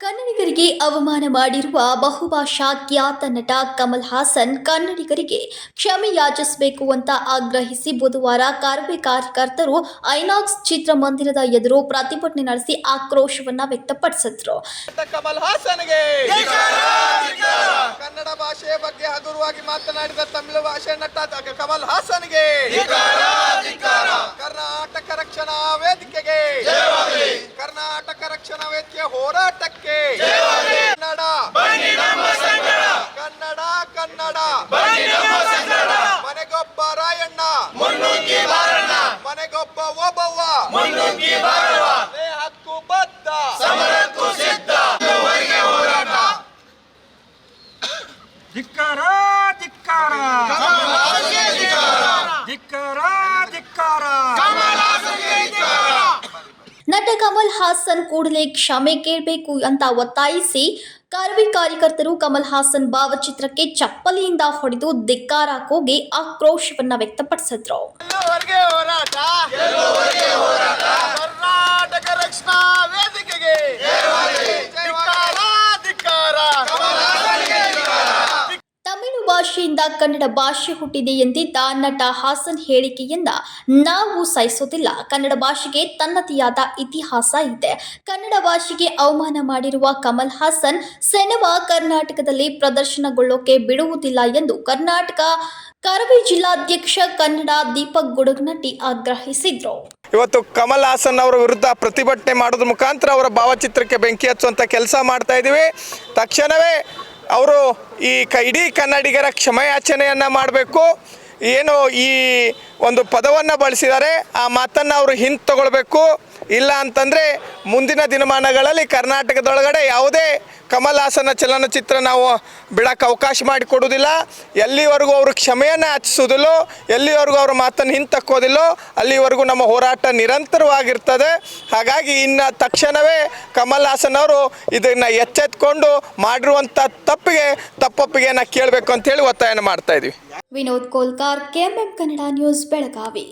ಕನ್ನಡಿಗರಿಗೆ ಅವಮಾನ ಮಾಡಿರುವ ಬಹುಭಾಷಾ ಖ್ಯಾತ ನಟ ಕಮಲ್ ಹಾಸನ್ ಕನ್ನಡಿಗರಿಗೆ ಕ್ಷಮೆ ಯಾಚಿಸಬೇಕು ಅಂತ ಆಗ್ರಹಿಸಿ ಬುಧವಾರ ಕಾರ್ಬೆ ಕಾರ್ಯಕರ್ತರು ಐನಾಕ್ಸ್ ಚಿತ್ರಮಂದಿರದ ಎದುರು ಪ್ರತಿಭಟನೆ ನಡೆಸಿ ಆಕ್ರೋಶವನ್ನ ವ್ಯಕ್ತಪಡಿಸಿದ್ರು. ಕಮಲ್ ಹಾಸನ್ಗೆ. ಕನ್ನಡ ಭಾಷೆಯ ಬಗ್ಗೆ ಹಗುರವಾಗಿ ಮಾತನಾಡಿದ ತಮಿಳು ಭಾಷೆ ನಟ ಕಮಲ್ ಹಾಸನ್ಗೆ ಕರ್ನಾಟಕ ರಕ್ಷಣಾ ವೇದಿಕೆಗೆ ಕರ್ನಾಟಕ ರಕ್ಷಣಾ ವೇದಿಕೆ ಹೋರಾಟಕ್ಕೆ ಕನ್ನಡ ಕನ್ನಡ ಕನ್ನಡ. ಮನೆಗೊಬ್ಬ ರಾಯಣ್ಣ. ಮನೆಗೊಬ್ಬ ಓಬವ್ವ ಹಕ್ಕು ಬದ್ಧ. ಹೋರಾಟ. ಧಿಕ್ಕಾರ. ಧಿಕ್ಕಾರ. ನಟ ಕಮಲ್ ಹಾಸನ್ ಕೂಡಲೇ ಕ್ಷಮೆ ಕೇಳಬೇಕು ಅಂತ ಒತ್ತಾಯಿಸಿ ಕಾರ್ವಿ ಕಾರ್ಯಕರ್ತರು ಕಮಲ್ ಹಾಸನ್ ಭಾವಚಿತ್ರಕ್ಕೆ ಚಪ್ಪಲಿಯಿಂದ ಹೊಡೆದು ಧಿಕ್ಕಾರ ಕೂಗಿ ಆಕ್ರೋಶವನ್ನ ವ್ಯಕ್ತಪಡಿಸಿದ್ರು ಎಲ್ಲುವರೆಗೆ ಹೋರಾಟ ಕರ್ನಾಟಕ ರಕ್ಷಣಾ ವೇದಿಕೆಗೆ ಧಿಕ್ಕಾರ, ಧಿಕ್ಕಾರ. ತಮಿಳು ಕನ್ನಡ ಭಾಷೆ ಹುಟ್ಟಿದೆ ಎಂದಿದ್ದ ನಟ ಹಾಸನ್ ಹೇಳಿಕೆಯನ್ನ ನಾವು ಸಹಿಸೋದಿಲ್ಲ. ಕನ್ನಡ ಭಾಷೆಗೆ ತನ್ನದೇ ಇತಿಹಾಸ ಇದೆ. ಕನ್ನಡ ಭಾಷೆಗೆ ಅವಮಾನ ಮಾಡಿರುವ ಕಮಲ್ ಹಾಸನ್ ಸೆನವ ಕರ್ನಾಟಕದಲ್ಲಿ ಪ್ರದರ್ಶನಗೊಳ್ಳೋಕೆ ಬಿಡುವುದಿಲ್ಲ ಎಂದು ಕರ್ನಾಟಕ ಕರವಿ ಜಿಲ್ಲಾಧ್ಯಕ್ಷ ಕನ್ನಡ ದೀಪಕ್ ಗುಡಗ್ನಟ್ಟಿ ಆಗ್ರಹಿಸಿದ್ರು. ಇವತ್ತು ಕಮಲ್ ಹಾಸನ್ ಅವರ ವಿರುದ್ಧ ಪ್ರತಿಭಟನೆ ಮಾಡೋದ್ರ ಮುಖಾಂತರ ಅವರ ಭಾವಚಿತ್ರಕ್ಕೆ ಬೆಂಕಿ ಹಚ್ಚುವಂಥ ಕೆಲಸ ಮಾಡ್ತಾ ಇದ್ದೀವಿ. ತಕ್ಷಣವೇ ಅವರು ಈ ಕ, ಇಡೀ ಕನ್ನಡಿಗರ ಕ್ಷಮಯಾಚನೆಯನ್ನು ಮಾಡಬೇಕು. ಏನು ಈ ಒಂದು ಪದವನ್ನು ಬಳಸಿದ್ದಾರೆ, ಆ ಮಾತನ್ನು ಅವರು ಹಿಂದೆ ತಗೊಳ್ಬೇಕು. ಇಲ್ಲ ಅಂತಂದರೆ ಮುಂದಿನ ದಿನಮಾನಗಳಲ್ಲಿ ಕರ್ನಾಟಕದೊಳಗಡೆ ಯಾವುದೇ ಕಮಲ್ ಹಾಸನ ಚಲನಚಿತ್ರ ನಾವು ಬಿಡಕ್ಕೆ ಅವಕಾಶ ಮಾಡಿಕೊಡೋದಿಲ್ಲ ಎಲ್ಲಿವರೆಗೂ ಅವರು ಕ್ಷಮೆಯನ್ನು ಯಾಚಿಸೋದಿಲ್ಲೋ ಎಲ್ಲಿವರೆಗೂ ಅವ್ರ ಮಾತನ್ನು ಹಿಂತಕ್ಕೋದಿಲ್ಲೋ, ಅಲ್ಲಿವರೆಗೂ ನಮ್ಮ ಹೋರಾಟ ನಿರಂತರವಾಗಿರ್ತದೆ. ಹಾಗಾಗಿ ಇನ್ನು ತಕ್ಷಣವೇ ಕಮಲ್ ಹಾಸನ್ ಅವರು ಇದನ್ನು ಎಚ್ಚೆತ್ಕೊಂಡು ಮಾಡಿರುವಂಥ ತಪ್ಪಿಗೆ, ತಪ್ಪೊಪ್ಪಿಗೆಯನ್ನು ಕೇಳಬೇಕು ಅಂತೇಳಿ ಒತ್ತಾಯನ ಮಾಡ್ತಾ ಇದ್ದೀವಿ ವಿನೋದ್ ಕೋಲ್ಕಾರ್, ಕೆಎಂಎಂ ಕನ್ನಡ ನ್ಯೂಸ್, ಬೆಳಗಾವಿ.